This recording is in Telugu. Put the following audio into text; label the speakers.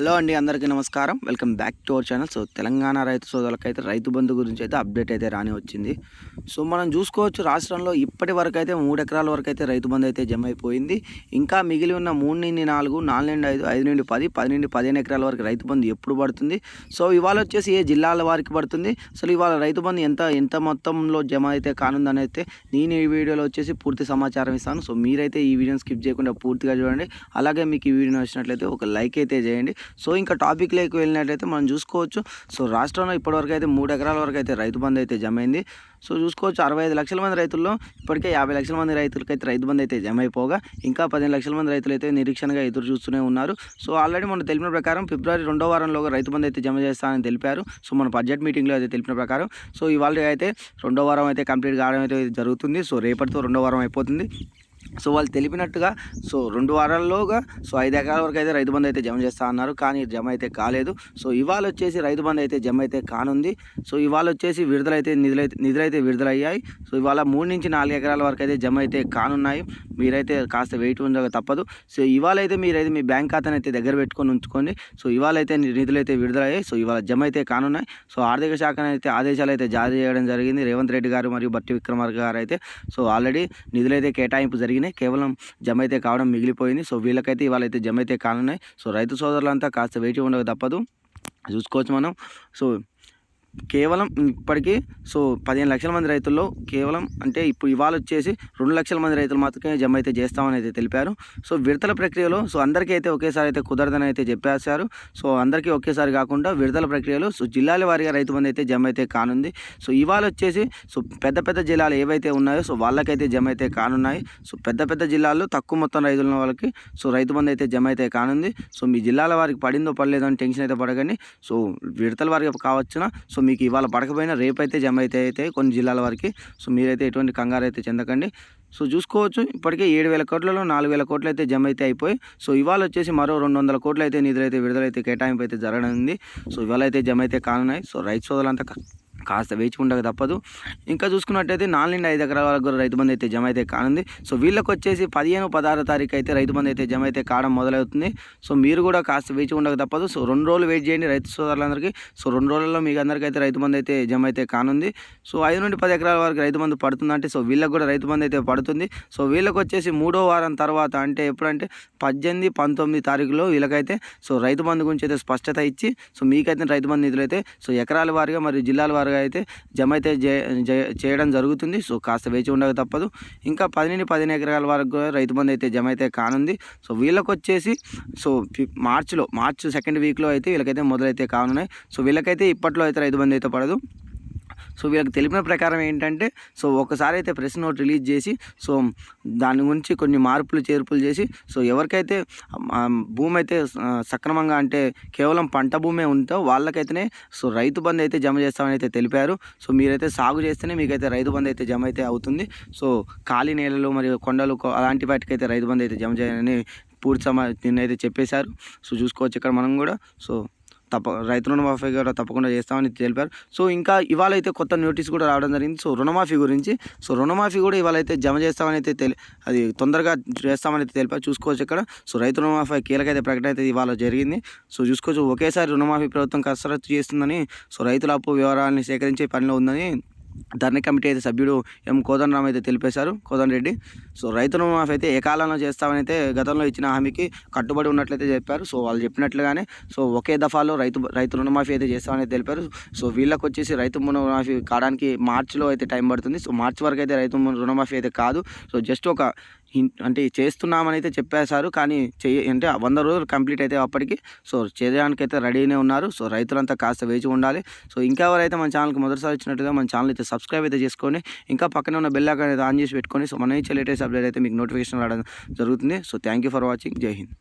Speaker 1: హలో అండి అందరికీ నమస్కారం. Welcome back to our channel. So Telangana రైతు సోదరులకైతే రైతు బంధు గురించి అయితే అప్డేట్ అయితే రాని వచ్చింది. సో మనం చూసుకోవచ్చు రాష్ట్రంలో ఇప్పటి వరకు అయితే మూడు ఎకరాల వరకు అయితే రైతు బంధు అయితే జమ అయిపోయింది. ఇంకా మిగిలి ఉన్న మూడు నుండి నాలుగు నాలుగు నుండి ఐదు ఐదు నుండి పది పది నుండి పదిహేను ఎకరాల వరకు రైతు బంధు ఎప్పుడు పడుతుంది? సో ఇవాళ వచ్చేసి ఏ జిల్లాల వారికి పడుతుంది? అసలు ఇవాళ రైతు బంధు ఎంత ఎంత మొత్తంలో జమ అయితే కానుందని అయితే నేను ఈ వీడియోలో వచ్చేసి పూర్తి సమాచారం ఇస్తాను. సో మీరైతే ఈ వీడియోని స్కిప్ చేయకుండా పూర్తిగా చూడండి. అలాగే మీకు ఈ వీడియో నచ్చినట్లయితే ఒక లైక్ అయితే చేయండి. సో ఇంకా టాపిక్లోకి వెళ్ళినట్టయితే మనం చూసుకోవచ్చు. సో రాష్ట్రంలో ఇప్పటివరకు అయితే మూడు ఎకరాల వరకు అయితే రైతు బంధు అయితే జమ అయింది. సో చూసుకోవచ్చు అరవై ఐదు లక్షల మంది రైతుల్లో ఇప్పటికే యాభై లక్షల మంది రైతులకైతే రైతు బంధు అయితే జమ అయిపోగా ఇంకా పదిహేను లక్షల మంది రైతులు అయితే నిరీక్షణగా ఎదురు చూస్తూనే ఉన్నారు. సో ఆల్రెడీ మనం తెలిపిన ప్రకారం ఫిబ్రవరి రెండో వారంలో రైతు బంధు అయితే జమ చేస్తానని తెలిపారు. సో మన బడ్జెట్ మీటింగ్లో అయితే తెలిపిన ప్రకారం సో ఇవాళ అయితే రెండో వారం అయితే కంప్లీట్ కావడం అయితే జరుగుతుంది. సో రేపటితో రెండో వారం అయిపోతుంది. సో వాళ్ళు తెలిపినట్టుగా సో రెండు వారాల్లోగా సో ఐదు ఎకరాల వరకు అయితే రైతు బంధు అయితే జమ చేస్తా అన్నారు. కానీ జమ అయితే కాలేదు. సో ఇవాళ వచ్చేసి రైతు బంధు అయితే జమ అయితే కానుంది. సో ఇవాళ వచ్చేసి విడుదలైతే నిధులైతే నిధులైతే విడుదలయ్యాయి. సో ఇవాళ మూడు నుంచి నాలుగు ఎకరాల వరకు అయితే జమ అయితే కానున్నాయి. మీరైతే కాస్త వెయిట్ ఉండక తప్పదు. సో ఇవాళ అయితే మీరైతే మీ బ్యాంక్ ఖాతాని అయితే దగ్గర పెట్టుకొని ఉంచుకోండి. సో ఇవాళ అయితే నిధులు అయితే విడుదలయ్యాయి. సో ఇవాళ జమ అయితే కానున్నాయి. సో ఆర్థిక శాఖ అయితే ఆదేశాలు అయితే జారీ చేయడం జరిగింది. రేవంత్ రెడ్డి గారు మరియు బట్టి విక్రమార్క గారు అయితే సో ఆల్రెడీ నిధులైతే కేటాయింపు జరిగినాయి. కేవలం జమ అయితే కావడం మిగిలిపోయింది. సో వీళ్ళకైతే ఇవాళ అయితే జమ అయితే కానున్నాయి. సో రైతు సోదరులంతా కాస్త వేచి ఉండక తప్పదు. చూసుకోవచ్చు మనం. సో కేవలం ఇప్పటికీ సో పదిహేను లక్షల మంది రైతుల్లో కేవలం అంటే ఇప్పుడు ఇవాళ వచ్చేసి రెండు లక్షల మంది రైతులు మాత్రమే జమ అయితే చేస్తామని అయితే తెలిపారు. సో విడతల ప్రక్రియలో సో అందరికీ అయితే ఒకేసారి అయితే కుదరదని అయితే చెప్పేశారు. సో అందరికీ ఒకేసారి కాకుండా విడతల ప్రక్రియలో సో జిల్లాల వారీగా రైతు మంది అయితే జమ అయితే కానుంది. సో ఇవాళ వచ్చేసి సో పెద్ద పెద్ద జిల్లాలు ఏవైతే ఉన్నాయో సో వాళ్ళకైతే జమ అయితే కానున్నాయి. సో పెద్ద పెద్ద జిల్లాల్లో తక్కువ మొత్తం రైతులు ఉన్న వాళ్ళకి సో రైతు బంధు అయితే జమ అయితే కానుంది. సో మీ జిల్లాల వారికి పడిందో పడలేదో అని టెన్షన్ అయితే పడకండి. సో విడతల వారికి కావచ్చున? సో సో మీకు ఇవాళ పడకపోయినా రేపైతే అయితే జమ అయితే అయితే కొన్ని జిల్లాల వరకు సో మీరైతే ఎటువంటి కంగారు అయితే చెందకండి. సో చూసుకోవచ్చు ఇప్పటికే ఏడు వేల కోట్లలో నాలుగు వేల కోట్లు అయితే జమ అయితే అయిపోయి సో ఇవాళ వచ్చేసి మరో రెండు వందల కోట్లు అయితే నిధులైతే విడుదలైతే కేటాయింపు అయితే జరగనుంది. సో ఇవాళ అయితే జమ అయితే కానున్నాయి. సో రైతు సోదరులంతా కాస్త వేచి ఉండక తప్పదు. ఇంకా చూసుకున్నట్టయితే నాలుగు నుండి ఐదు ఎకరాల వరకు కూడా రైతు బంధు అయితే జమ అయితే కానుంది. సో వీళ్ళకి వచ్చేసి పదిహేను పదహారు తారీఖు అయితే రైతు బంధు అయితే జమ అయితే కావడం మొదలవుతుంది. సో మీరు కూడా కాస్త వేచి ఉండక తప్పదు. సో రెండు రోజులు వెయిట్ చేయండి రైతు సోదరులందరికీ. సో రెండు రోజుల్లో మీకు అందరికీ అయితే రైతు బంధు అయితే జమ అయితే కానుంది. సో ఐదు నుండి పది ఎకరాల వరకు రైతు బంధు పడుతుందంటే సో వీళ్ళకి కూడా రైతు బంధు అయితే పడుతుంది. సో వీళ్ళకి వచ్చేసి మూడో వారం తర్వాత అంటే ఎప్పుడంటే పద్దెనిమిది పంతొమ్మిది తారీఖులో వీళ్ళకైతే సో రైతు బంధు గురించి అయితే స్పష్టత ఇచ్చి సో మీకైతే రైతు బంధు నిధులు అయితే సో ఎకరాల వారిగా మరియు జిల్లాల వారిగా అయితే జమ అయితే చేయడం జరుగుతుంది. సో కాస్త వేచి ఉండక తప్పదు. ఇంకా పది నుండి పదిహేను ఎకరాల వరకు కూడా రైతు బంధు అయితే జమ అయితే కానుంది. సో వీళ్ళకి వచ్చేసి సో మార్చిలో మార్చ్ సెకండ్ వీక్లో అయితే వీళ్ళకైతే మొదలైతే కానున్నాయి. సో వీళ్ళకైతే ఇప్పట్లో అయితే రైతు బంధు అయితే పడదు. సో వీళ్ళకి తెలిపిన ప్రకారం ఏంటంటే సో ఒకసారి అయితే ప్రెస్ నోట్ రిలీజ్ చేసి సో దాని గురించి కొన్ని మార్పులు చేర్పులు చేసి సో ఎవరికైతే భూమి అయితే సక్రమంగా అంటే కేవలం పంట భూమే ఉందో వాళ్ళకైతేనే సో రైతు బంధు అయితే జమ చేస్తామని అయితే తెలిపారు. సో మీరైతే సాగు చేస్తేనే మీకైతే రైతు బంధు అయితే జమ అయితే అవుతుంది. సో ఖాళీ నేలలు మరియు కొండలు అలాంటి వాటికైతే రైతు బంధు అయితే జమ చేయాలని పూర్తి సమా నిన్నైతే చెప్పేశారు. సో చూసుకోవచ్చు ఇక్కడ మనం కూడా. సో తప్ప రైతు రుణమాఫీ కూడా తప్పకుండా చేస్తామని తెలిపారు. సో ఇంకా ఇవాళ అయితే కొత్త నోటీస్ కూడా రావడం జరిగింది. సో రుణమాఫీ గురించి సో రుణమాఫీ కూడా ఇవాళ అయితే జమ చేస్తామని అయితే తెలి అది తొందరగా చేస్తామని అయితే తెలిపారు. చూసుకోవచ్చు ఇక్కడ. సో రైతు రుణమాఫీ కీలక అయితే ప్రకటన అయితే ఇవాళ జరిగింది. సో చూసుకోవచ్చు ఒకేసారి రుణమాఫీ ప్రభుత్వం కసరత్తు చేస్తుందని సో రైతుల అప్పు వివరాలని సేకరించే పనిలో ఉందని ధరణి కమిటీ అయితే సభ్యుడు ఎం కోదండరామ్ అయితే తెలిపేశారు. కోదండరెడ్డి సో రైతు రుణమాఫీ అయితే ఏ కాలంలో చేస్తామని అయితే గతంలో ఇచ్చిన హామీకి కట్టుబడి ఉన్నట్లయితే చెప్పారు. సో వాళ్ళు చెప్పినట్లుగానే సో ఒకే దఫాలో రైతు రైతు రుణమాఫీ అయితే చేస్తామని తెలిపారు. సో వీళ్ళకి వచ్చేసి రైతు రుణమాఫీ కావడానికి మార్చిలో అయితే టైం పడుతుంది. సో మార్చి వరకు అయితే రైతు రుణమాఫీ అయితే కాదు. సో జస్ట్ ఒక అంటే చేస్తున్నామని అయితే చెప్పేశారు కానీ చెయ్యి అంటే వంద రోజులు కంప్లీట్ అయితే అప్పటికి. సో చేయడానికి అయితే రెడీనే ఉన్నారు. సో రైతులంతా కాస్త వేచి ఉండాలి. సో ఇంకా ఎవరైతే మన ఛానల్కి మొదటిసారి వచ్చినట్టుగా మన ఛానల్ అయితే సబ్స్క్రైబ్ అయితే చేసుకొని ఇంకా పక్కనే ఉన్న బెల్ ఐకాన్ అయితే ఆన్ చేసి పెట్టుకొని సో మన నుంచి లేటెస్ట్ అప్డేట్ అయితే మీకు నోటిఫికేషన్ రావడం జరుగుతుంది. So thank you for watching. జై హింద్.